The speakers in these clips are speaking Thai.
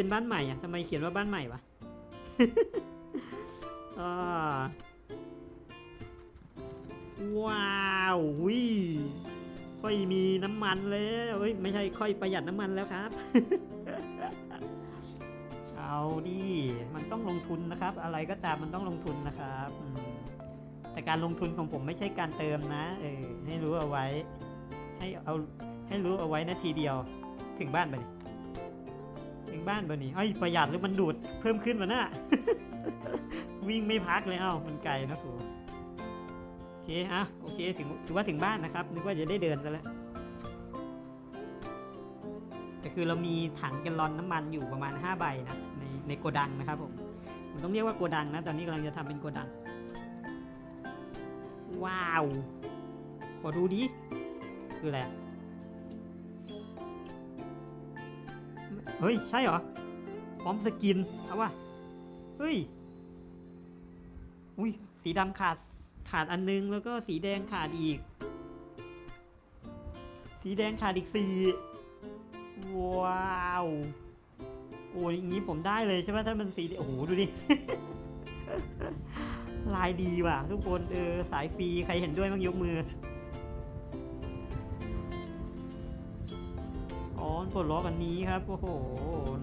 เป็นบ้านใหม่อะทำไมเขียนว่าบ้านใหม่วะว้าวหุยค่อยมีน้ำมันแล้วเอ้ยไม่ใช่ค่อยประหยัดน้ำมันแล้วครับ เอาดิมันต้องลงทุนนะครับ อะไรก็ตามมันต้องลงทุนนะครับแต่การลงทุนของผมไม่ใช่การเติมนะเออให้รู้เอาไว้ ให้เอาให้รู้เอาไว้นาทีเดียวถึงบ้านไปดิ ถึงบ้านไปนี่เอ้ยประหยัดหรือมันดูดเพิ่มขึ้นวะน่ะ วิ่งไม่พักเลยเอ้ามันไกลนะสูโอเคอะโอเคถึงถือว่าถึงบ้านนะครับ นึกว่าจะได้เดินซะแล้วแต่คือเรามีถังแกลลอนน้ำมันอยู่ประมาณ 5 ใบนะในในโกดังนะครับผมผมต้องเรียกว่าโกดังนะ ตอนนี้กำลังจะทำเป็นโกดัง ว้าว ขอดูดิ คืออะไร เฮ้ย ใช่เหรอ พร้อมสกิน เอาว่ะเฮ้ย อุ้ย สีดำขาด ขาดอันนึง แล้วก็สีแดงขาดอีก สีแดงขาดอีกสี่ว้าว โอ้ยอย่างนี้ผมได้เลยใช่ไหมถ้ามันสี โอ้โห ดูดิ ลายดีว่ะ ทุกคน เออ สายฟรี ใครเห็นด้วยบ้างยกมือ อ๋อปลดล็อกันนี้ครับ โอ้โห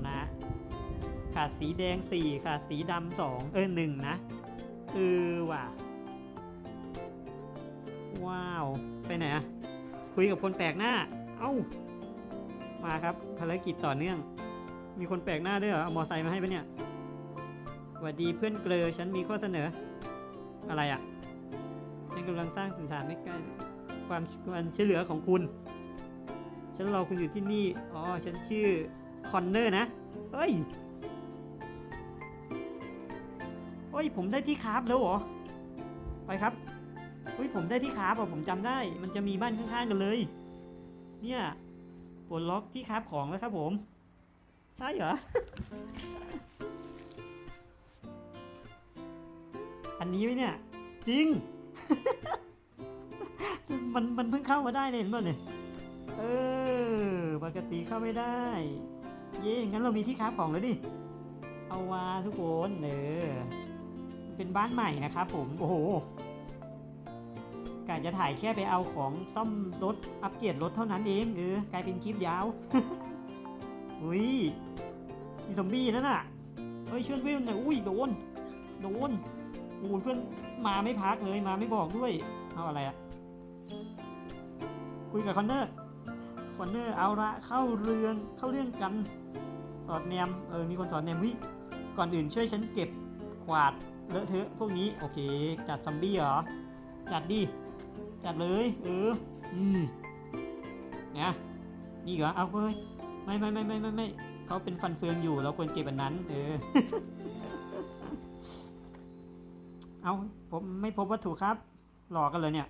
นะ ขาดสีแดงสี่ขาดสีดำสองเออหนึ่งนะเออว่ะ ว้าว ไปไหนอะคุยกับคนแปลกหน้า เอ้า มาครับภารกิจต่อเนื่อง มีคนแปลกหน้าด้วยเหรอเอามอไซค์มาให้ปะเนี่ยสวัสดีเพื่อนเกลอฉันมีข้อเสนอ อะไรอะ่ะฉันกำลังสร้างสินฐานไม่ใกล้ความความช่วยเหลือของคุณ ฉันรอคุณอยู่ที่นี่ อ๋อ ฉันชื่อคอนเนอร์นะ เฮ้ย เฮ้ย ผมได้ที่คราฟแล้วเหรอ ไปครับ เฮ้ย ผมได้ที่คราฟอะผมจำได้ มันจะมีบ้านข้างๆกันเลย เนี่ยปลดล็อกที่คราฟของแล้วครับผม ใช่เหรอ อันนี้ไหมเนี่ย จริง มันมันเพิ่งเข้ามาได้เลยเห็นป่ะเนี่ย เออ ปกติเข้าไม่ได้ เย่งั้นเรามีที่คราของแล้วดิ เอาวาทุกคนเออเป็นบ้านใหม่นะครับผม โอ้โหกะจะถ่ายแค่ไปเอาของซ่อมรถ อัปเกรดรถเท่านั้นเองเออกลายเป็นคลิปยาว อุ้ย มีซอมบี้นั่นน่ะ เฮ้ยเช่วยเพื่อนหน่อยอุ้ยโดน โดนโอ้ยเพื่อนมาไม่พักเลยมาไม่บอกด้วย เอาอะไรอะคุยกับคอนเนอร์ คอนเนอร์เอาละเข้าเรื่องเข้าเรื่องกัน สอดแนมเออมีคนสอดแนมวิก่อนอื่นช่วยฉันเก็บกวาดเลอะเทอะพวกนี้โอเคจัดซอมบี้เหรอจัดดิจัดเลยเออนี่เนี่ยนี่เหรอเอาเว้ยไม่ไม่ไม่ไม่ไม่ไม่เขาเป็นฟันเฟืองอยู่เราควรเก็บอันนั้น เออเอาผมไม่พบวัตถุครับหลอกกันเลยเนี่ย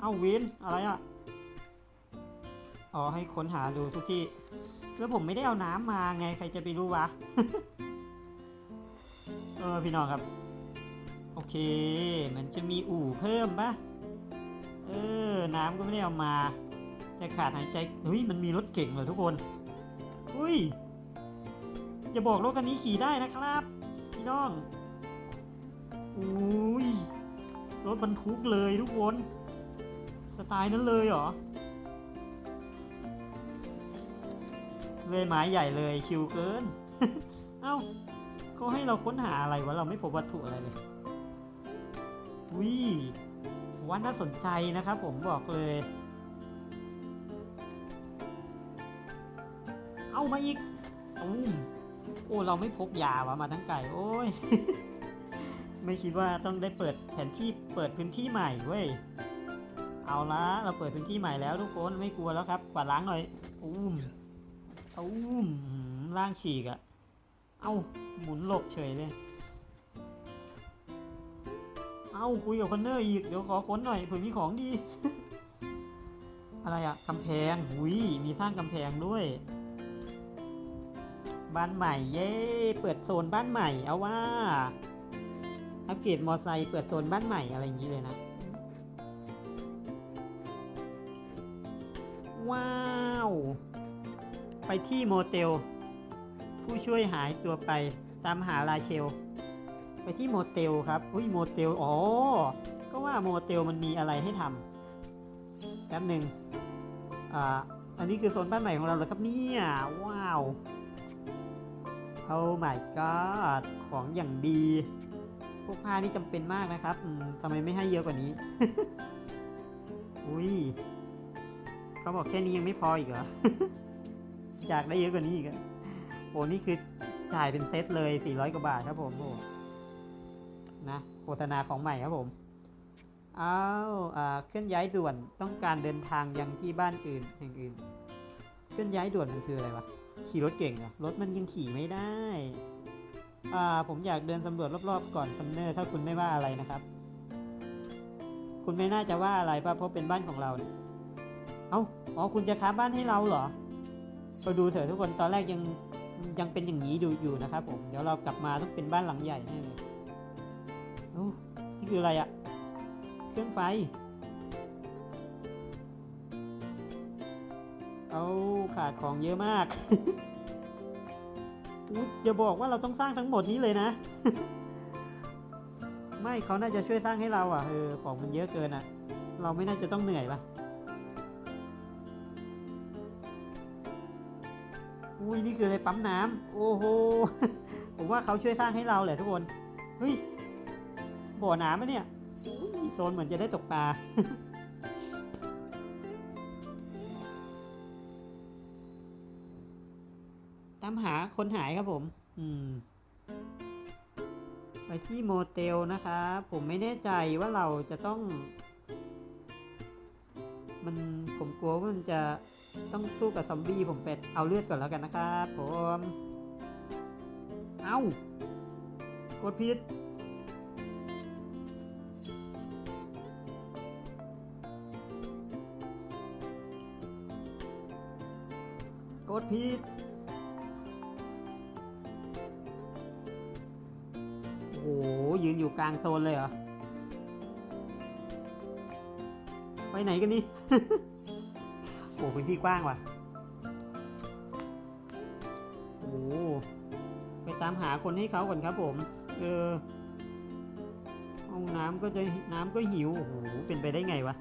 เอาเวนอะไรอะ อ๋อให้ค้นหาดูทุกที่ แล้วผมไม่ได้เอาน้ำมาไงใครจะไปรู้วะ เออพี่น้องครับ โอเค มันจะมีอู่เพิ่มปะเออ น้ำก็ไม่ได้เอามา จะขาดหายใจเฮ้ยมันมีรถเก่งเหรอทุกคน อุ้ย จะบอกรถคันนี้ขี่ได้นะครับ พี่น้อง อุ้ยรถบรรทุกเลยทุกคน สไตล์นั้นเลยเหรอ เลยไม้ใหญ่เลยชิวเกิน เอ้าเขาให้เราค้นหาอะไรวะเราไม่พบวัตถุอะไรเลยวิว่าน่าสนใจนะครับผมบอกเลย เอามาอีกตูมโอ้เราไม่พกยาวะมาทั้งไก่โอ้ย ไม่คิดว่าต้องได้เปิดแผนที่เปิดพื้นที่ใหม่เว้ย เอาละเราเปิดพื้นที่ใหม่แล้วทุกคนไม่กลัวแล้วครับกวาดล้างหน่อยอุ้ มอุ้มหืมล่างฉีกอะเอาหมุนหลบเฉยเลย เอาคุยกับคอนเนอร์อีก เดี๋ยวขอค้นหน่อยเผื่อมีของดี อะไรอะกำแพงหุยมีสร้างกำแพงด้วย บ้านใหม่ เย้ เปิดโซนบ้านใหม่ เอาว่า อัปเกรดมอไซค์เปิดโซนบ้านใหม่อะไรอย่างนี้เลยนะ ว้า ไปที่โมเตล ผู้ช่วยหายตัวไปตามหาราเชล ไปที่โมเตลครับ อุ้ยโมเตล อ๋อ ก็ว่าโมเตลมันมีอะไรให้ทำแป๊บหนึ่งอ่า อันนี้คือโซนบ้านใหม่ของเราเหรอครับเนี่ย ว้าว โอ้ my god ของอย่างดี พวกผ้านี่จำเป็นมากนะครับทำไมไม่ให้เยอะกว่านี้ อุ้ย เขาบอกแค่นี้ยังไม่พออีกเหรอ อยากได้เยอะกว่านี้อีกอะโอ้นี่คือจ่ายเป็นเซตเลย 400 กว่าบาทครับผมโอ้นะโฆษณาของใหม่ครับผมอ้าวอ่าเคลื่อนย้ายด่วนต้องการเดินทางยังที่บ้านอื่นแห่งอื่น เคลื่อนย้ายด่วนมันคืออะไรวะ ขี่รถเก่งเหรอ รถมันยังขี่ไม่ได้ อ่า ผมอยากเดินสำรวจรอบๆ ก่อนคันเนอร์ ถ้าคุณไม่ว่าอะไรนะครับ คุณไม่น่าจะว่าอะไรป่ะ เพราะเป็นบ้านของเราเนี่ย เอ้า อ๋อ คุณจะค้าบ้านให้เราเหรอ ไปดูเถอะทุกคนตอนแรกยังยังเป็นอย่างนี้ดูอยู่นะครับผมเดี๋ยวเรากลับมาต้องเป็นบ้านหลังใหญ่แน่เลยโอ้นี่คืออะไรอะเครื่องไฟเอาขาดของเยอะมากอุ๊ยอย่าบอกว่าเราต้องสร้างทั้งหมดนี้เลยนะ ไม่เขาน่าจะช่วยสร้างให้เราอะเออของมันเยอะเกินอะ เราไม่น่าจะต้องเหนื่อยปะ อุ้ยนี่คืออะไรปั๊มน้ำโอ้โห ผมว่าเขาช่วยสร้างให้เราแหละทุกคน เฮ้ย บ่อน้ำปะเนี่ยอุ๊ยโซนเหมือนจะได้ตกปลา ตามหาคนหายครับผม อืม ไปที่โมเตลนะครับผมไม่แน่ใจว่าเราจะต้อง มันผมกลัวว่ามันจะ ต้องสู้กับซอมบี้ผมเป็ดเอาเลือดก่อนแล้วกันนะครับผม เอากดผิดกดผิดโอ้โหยืนอยู่กลางโซนเลยเหรอ ไปไหนกันนี่ โอ้พื้นที่กว้างว่ะ โอ้ไปตามหาคนให้เขาก่อนครับผม เออเอาน้ำก็จะน้ำก็หิว โอ้โห เป็นไปได้ไงวะ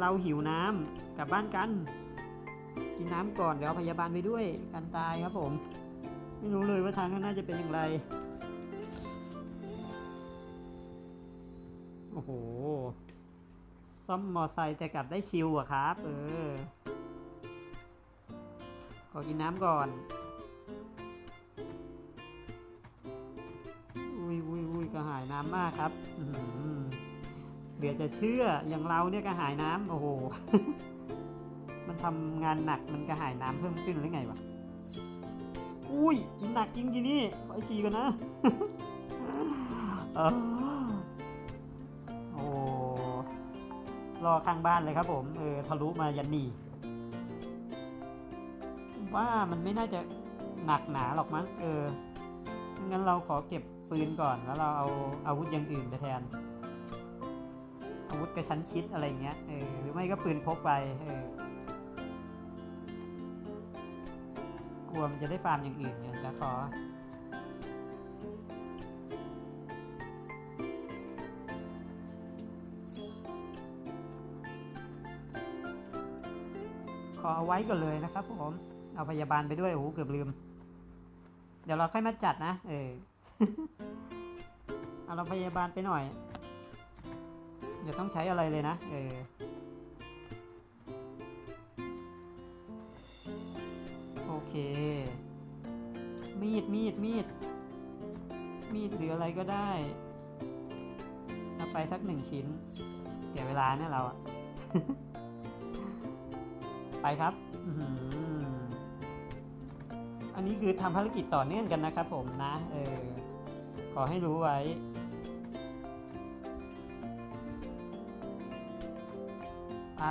เราหิวน้ำกลับบ้านกัน กินน้ำก่อนเดี๋ยวพยาบาลไปด้วยกันตายครับผม ไม่รู้เลยว่าทางข้างหน้าจะเป็นอย่างไร โอ้โห ซ่อมมอไซค์แต่กลับได้ชิลอะครับเออขอกินน้ำก่อนอุ้ยอุ้ยอุ้ยกระหายน้ำมากครับเหลือจะเชื่ออย่างเราเนี่ยกระหายน้ำโอ้โห มันทำงานหนักมันกระหายน้ำเพิ่มขึ้นหรือไงวะอุ้ยกินหนักจริงทีนี่ขอฉี่กันนะ รอข้างบ้านเลยครับผมเออทะลุมายันนีว่ามันไม่น่าจะหนักหนาหรอกมั้งเอองั้นเราขอเก็บปืนก่อนแล้วเราเอาอาวุธอย่างอื่นไปแทน อาวุธกระชั้นชิดอะไรเงี้ยเออหรือไม่ก็ปืนพกไปเออกลัวมันจะได้ฟาร์มอย่างอื่นไงแล้วขอ ไว้ก่อนเลยนะครับผมเอาพยาบาลไปด้วยโอ้โหเกือบลืม เดี๋ยวเราค่อยมาจัดนะเออเอาเราพยาบาลไปหน่อย เดี๋ยวต้องใช้อะไรเลยนะเออโอเค มีดมีดมีดมีดหรืออะไรก็ได้เอาไปสักหนึ่งชิ้นเสียเวลาเนี่ยเราอะ ไปครับ อันนี้คือทำภารกิจต่อเนื่องกันนะครับผมนะ เออ ขอให้รู้ไว้ไอ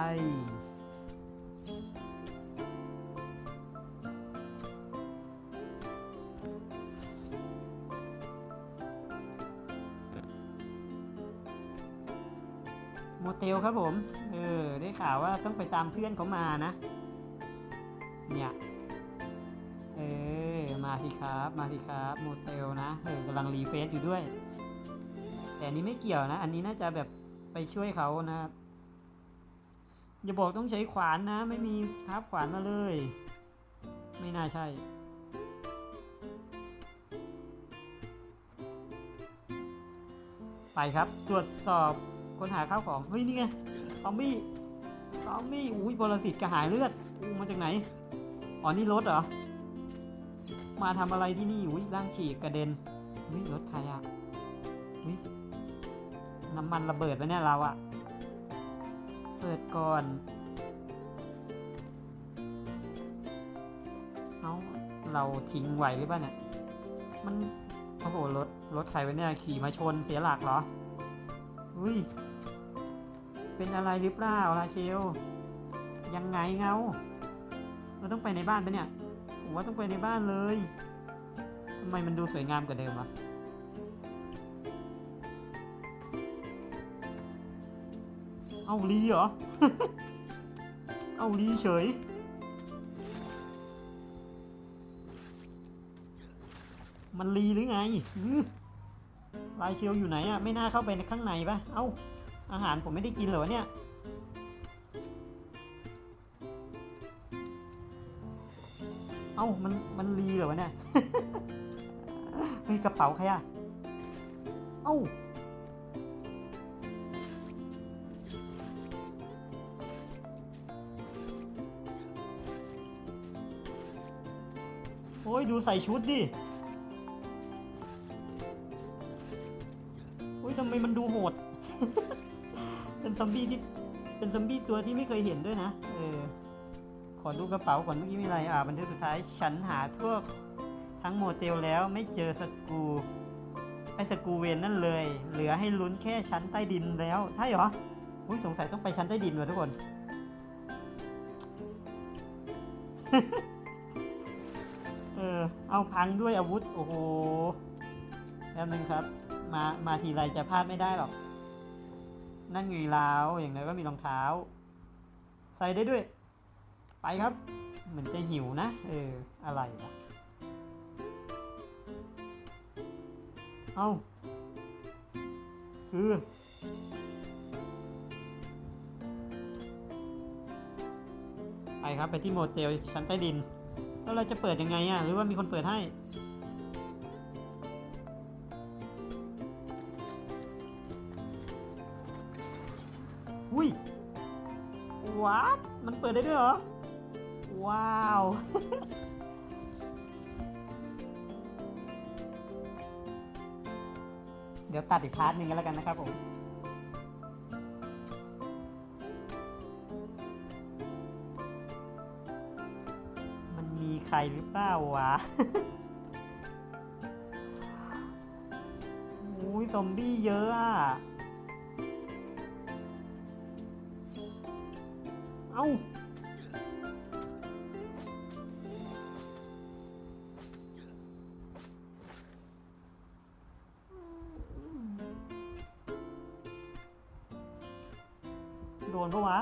โมเตลครับผม ข่าวว่าต้องไปตามเพื่อนเขามานะ เนี่ยเออมาสิครับ มาสิครับโมเตลนะเออกำลังรีเฟซอยู่ด้วย แต่นนี้ไม่เกี่ยวนะ อันนี้น่าจะแบบไปช่วยเขานะครับอย่าบอกต้องใช้ขวานนะ ไม่มีทับขวานมาเลย ไม่น่าใช่ไปครับ ตรวจสอบค้นหาข้าวของ เฮ้ย นี่ไงซอมบี้ ซอมบี้อุ้ยบรสิตกระหายเลือดอู้มาจากไหนอ๋อนี่รถเหรอ มาทำอะไรที่นี่อุ้ยร่างฉีกกระเด็นอุ้ยรถใครอะอุ้ยน้ำมันระเบิดไปเนี่ยเราอะเปิดก่อนเอาเราทิ้งไหวหรือเปล่าเนี่ย มันโอ้โหรถรถใครวะเนี่ยขี่มาชนเสียหลักเหรอ อุ้ย เป็นอะไรหรือเปล่าลาเชล ยังไงเงา เราต้องไปในบ้านปะเนี่ย ผมว่าต้องไปในบ้านเลยทำไมมันดูสวยงามกว่าเดิมวะเอาลีเหรอ เอาลีเฉยมันลีหรือไงลายเชลอยู่ไหนอะไม่น่าเข้าไปในข้างในปะเอ้า อาหารผมไม่ได้กินเหรอเนี่ย เอ้า มัน มันรีเหรอวะเนี่ย เฮ้ย กระเป๋าใครอะเอ้า โอ้ย ดูใส่ชุดดิโอ้ยทำไมมันดูโหด ซอมบี้ที่เป็นซอมบี้ตัวที่ไม่เคยเห็นด้วยนะ เออ ขอดูกระเป๋าก่อนเมื่อกี้มีอะไร อ่า บันทึกสุดท้าย ฉันหาทั่วทั้งโมเตลแล้วไม่เจอสกูไอ้สกูเวนนั่นเลย เหลือให้ลุ้นแค่ชั้นใต้ดินแล้ว ใช่เหรอ อุ้ยสงสัยต้องไปชั้นใต้ดินว่ะทุกคน เออ เอาพังด้วยอาวุธ โอ้โห แป๊บนึงครับ มา มาทีไรจะพลาดไม่ได้หรอก นั่นไงลาวอย่างไรก็มีรองเท้า ใส่ได้ด้วย ไปครับ เหมือนจะหิวนะ เออ อะไรวะเอาคือไปครับไปที่โมเตลชั้นใต้ดิน แล้วเราจะเปิดยังไงอะ หรือว่ามีคนเปิดให้ อุ้ยวัดมันเปิดได้ด้วยเหรอ ว้าว เดี๋ยวตัดอีกพาร์ทหนึ่งกันแล้วกันนะครับผมมันมีใครหรือเปล่าวะโอ้ยซอมบี้เยอะอะ โดนปะวะ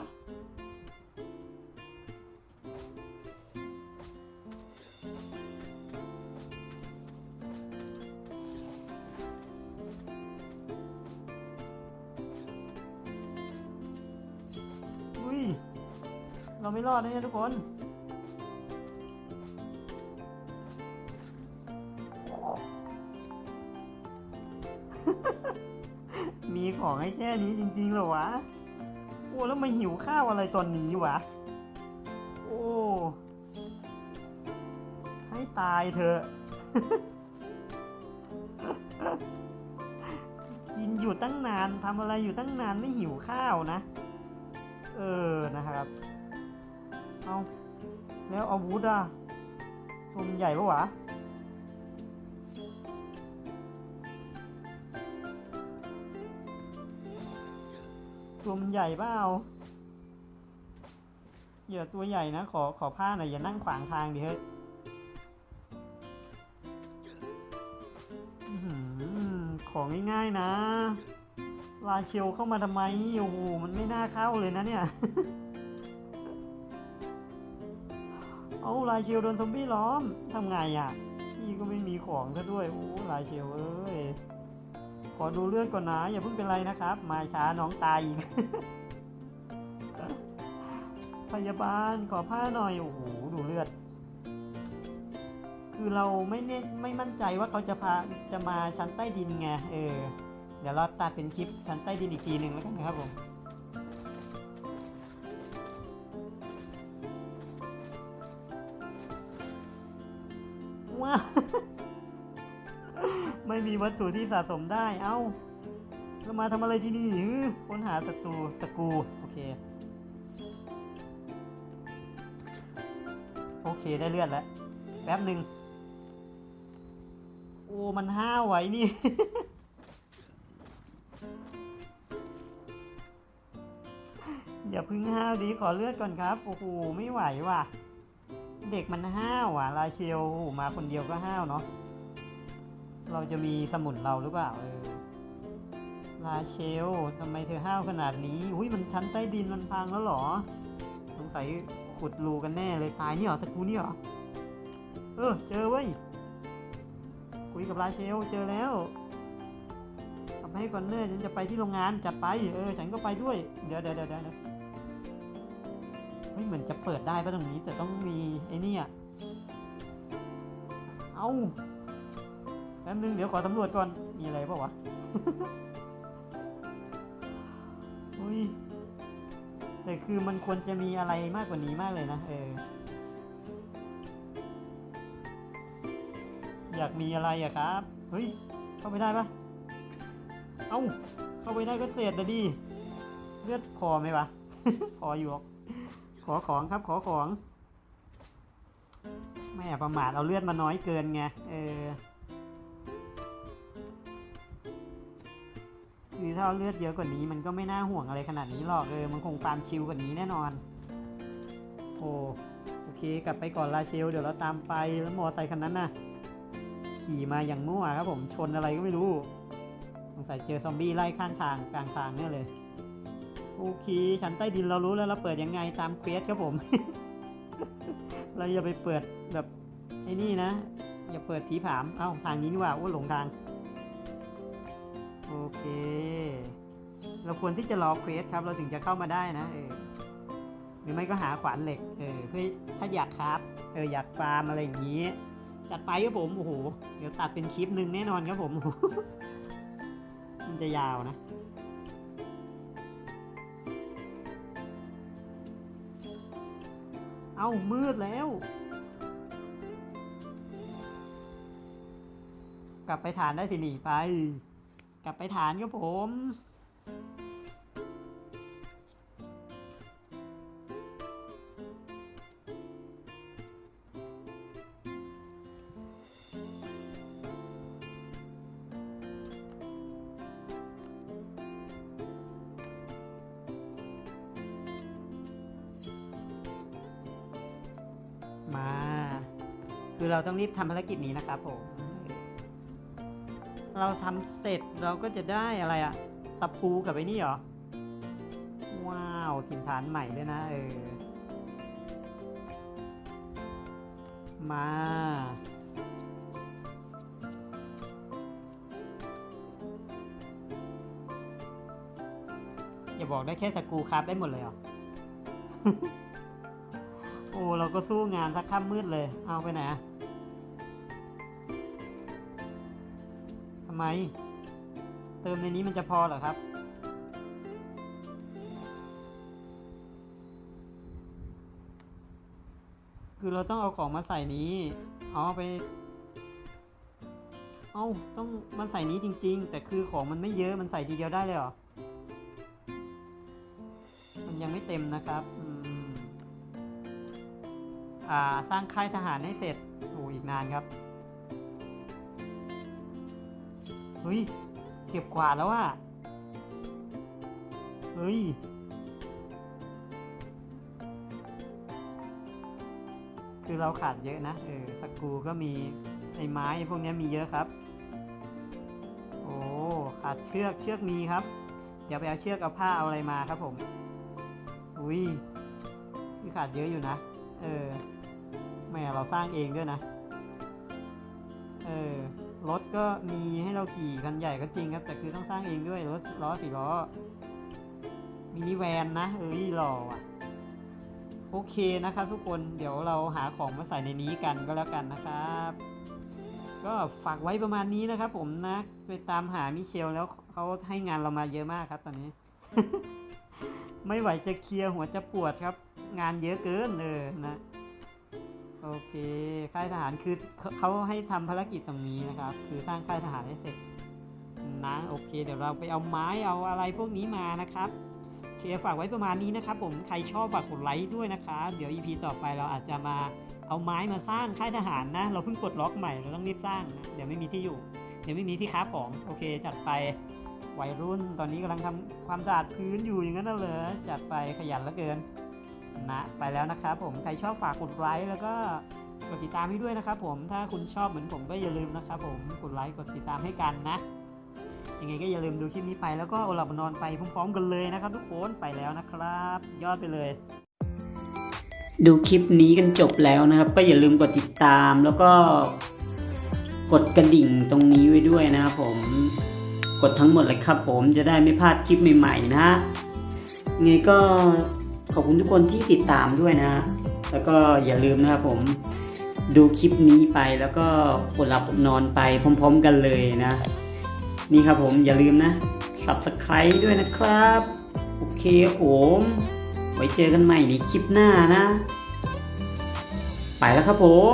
อุ้ย เราไม่รอดนะเนี่ยทุกคนมีของให้แค่นี้จริงๆเหรอวะ อ้แล้วมาหิวข้าวอะไรตอนนี้วะ โอ้ ให้ตายเถอะ กินอยู่ตั้งนานทำอะไรอยู่ตั้งนานไม่หิวข้าวนะ เออนะครับ เอาแล้วอาวุธอะตัวมันใหญ่ปะวะ ตัวมันใหญ่เปล่าอย่าตัวใหญ่นะ ขอขอผ้าหน่อยอย่านั่งขวางทางดิเฮ้ยของง่ายๆนะ ลาเชลเข้ามาทำไมโอ้โหมันไม่น่าเข้าเลยนะเนี่ย เอาลาเชลโดนซอมบี้ล้อมทำไงอะ พี่ก็ไม่มีของซะด้วย โอ้ลายเชลเอ้ย ขอดูเลือดก่อนนะ อย่าเพิ่งเป็นไรนะครับ มาช้าน้องตายอีก พยาบาลขอผ้าหน่อย โอ้โห ดูเลือด คือเราไม่เน่ไม่มั่นใจว่าเขาจะพาจะมาชั้นใต้ดินไง เออ เดี๋ยวเราตัดเป็นคลิปชั้นใต้ดินอีกทีหนึ่งแล้วกันนะครับผม มีวัตถุที่สะสมได้ เอ้าแล้วมาทำอะไรที่นี่ค้นหาศัตรูสกูโอเค โอเคได้เลือดแล้ว แป๊บหนึ่งโอ้ มันห้าวไว้นี่ อย่าพึ่งห้าวดีขอเลือดก่อนครับ โอ้โห ไม่ไหวว่ะ เด็กมันห้าวอะลาเชลโอ้โหมาคนเดียวก็ห้าวเนาะ เราจะมีสมุนเราหรือเปล่าเออลาเชลทำไมเธอห้าวขนาดนี้อุ้ยมันชั้นใต้ดินมันพังแล้วหรอ สงสัยขุดรูกันแน่เลยตายนี่หรอสกูนี่หรอ เออ เจอเว้ย คุยกับลาเชลเจอแล้วกลับมาให้ก่อนเนอร์ฉันจะไปที่โรงงานจัดไปเออฉันก็ไปด้วย เดี๋ยวเดี๋ยวเดี๋ยวเดี๋ยวเฮ้ยเหมือนจะเปิดได้ปะตรงนี้แต่ต้องมีไอ้นี่อะเอา ป๊บนึงเดี๋ยวขอสำรวจก่อน มีอะไรเปล่าวะ อุ้ย แต่คือมันควรจะมีอะไรมากกว่านี้มากเลยนะ เออ อยากมีอะไรอะครับ เฮ้ย เข้าไปได้ปะเอ้า เข้าไปได้ก็เสร็จแต่ดีเลือดพอไหมวะ พออยู่หรอก ขอของครับ ขอของไม่อะประมาทเอาเลือดมาน้อยเกินไง เออ ถ้าเอาเลือดเยอะกว่านี้ มันก็ไม่น่าห่วงอะไรขนาดนี้หรอกเออมันคงฟาร์มชิลกว่านี้แน่นอน โอ้โอเค กลับไปก่อนลาเชล เดี๋ยวเราตามไปแล้วมอไซค์คันนั้นน่ะ ขี่มาอย่างมั่วครับผมชนอะไรก็ไม่รู้สงสัยเจอซอมบี้ไล่ข้างทางกลางทางเนี่ยเลยโอเคชั้นใต้ดินเรารู้แล้วเราเปิดยังไงตามเควสครับผม เราอย่าไปเปิดแบบไอ้นี่นะ อย่าเปิดผีผาม เอ้าทางนี้นี่ว่าโอ้หลงทาง โอเค เราควรที่จะรอเควสครับ เราถึงจะเข้ามาได้นะเออหรือไม่ก็หาขวานเหล็กเออเพื่อถ้าอยากคราฟเอออยากฟาร์มอะไรอย่างนี้ จัดไปครับผมโอ้โหเดี๋ยวตัดเป็นคลิปหนึ่งแน่นอนครับผมมันจะยาวนะเอ้ามืดแล้ว กลับไปฐานได้สิหนีไป กลับไปฐานครับผม มา คือเราต้องรีบทำภารกิจนี้นะครับผม เราทำเสร็จเราก็จะได้อะไรอะตะปูกับไอ้นี่เหรอ ว้าวถิ่นฐานใหม่ด้วยนะเออ มา อย่าบอกได้แค่ตะกูครับได้หมดเลยเหรอ โอ้ เราก็สู้งานสักค่ำมืดเลย เอาไปไหนอะำไม เติมในนี้มันจะพอเหรอครับ คือเราต้องเอาของมาใส่นี้ เอาไป เอาต้องมาใส่นี้จริง ๆ แต่คือของมันไม่เยอะมันใส่ทีเดียวได้เลยเหรอ มันยังไม่เต็มนะครับอ่าสร้างค่ายทหารให้เสร็จโอ้อีกนานครับ ฮ้ยเก็บกว่าแล้วว่าเฮ้ยคือเราขาดเยอะนะเออสกูก็มีไอ้ไม้พวกนี้มีเยอะครับ โอ้ขาดเชือกเชือกมีครับ เดี๋ยวไปเอาเชือกเอาผ้าเอาอะไรมาครับผมอุ้ยคือขาดเยอะอยู่นะ เออไม่เราสร้างเองด้วยนะ เออ ก็มีให้เราขี่คันใหญ่ก็จริงครับ แต่คือต้องสร้างเองด้วยรถล้อสี่ล้อมินิแวนนะเอ้ยหล่ออะโอเคนะครับทุกคนเดี๋ยวเราหาของมาใส่ในนี้กันก็แล้วกันนะครับ ก็ฝากไว้ประมาณนี้นะครับ ผมนะไปตามหามิเชลแล้วเขาให้งานเรามาเยอะมากครับ ตอนนี้ ไม่ไหวจะเคลียร์หัวจะปวดครับ งานเยอะเกินเลยนะ โอเค ค่ายทหารคือเขาเขาให้ทำภารกิจตรงนี้นะครับ คือสร้างค่ายทหารให้เสร็จนะโอเค เดี๋ยวเราไปเอาไม้เอาอะไรพวกนี้มานะครับเคฝากไว้ประมาณนี้นะครับ ผมใครชอบฝากกดไลค์ด้วยนะครับเดี๋ยว EP ต่อไปเราอาจจะมาเอาไม้มาสร้างค่ายทหารนะ เราเพิ่งกดล็อกใหม่เราต้องรีบสร้างนะเดี๋ยวไม่มีที่อยู่ เดี๋ยวไม่มีที่ค้าของโอเค จัดไปวัยรุ่นตอนนี้กำลังทำความสะอาดพื้นอยู่อย่างนั้นเหรอจัดไปขยันเหลือเกิน นะไปแล้วนะครับผมใครชอบฝากกดไลค์แล้วก็กดติดตามให้ด้วยนะครับผมถ้าคุณชอบเหมือนผมก็อย่าลืมนะครับผมกดไลค์กดติดตามให้กันนะยังไงก็อย่าลืมดูคลิปนี้ไปแล้วก็อหลับนอนไปพร้อมๆกันเลยนะครับ ทุกคนไปแล้วนะครับ ยอดไปเลย ดูคลิปนี้กันจบแล้วนะครับ ก็อย่าลืมกดติดตามแล้วก็กดกระดิ่งตรงนี้ไว้ด้วยนะครับผมกดทั้งหมดเลยครับผมจะได้ไม่พลาดคลิปใหม่ๆนะฮะยังไงก็ ขอบคุณทุกคนที่ติดตามด้วยนะ แล้วก็อย่าลืมนะครับผมดูคลิปนี้ไปแล้วก็อดหลับอดนอนไปพร้อม ๆ กันเลยนะ นี่ครับผมอย่าลืมนะ subscribe ด้วยนะครับ โอเคผมไว้เจอกันใหม่ในคลิปหน้านะ ไปแล้วครับผม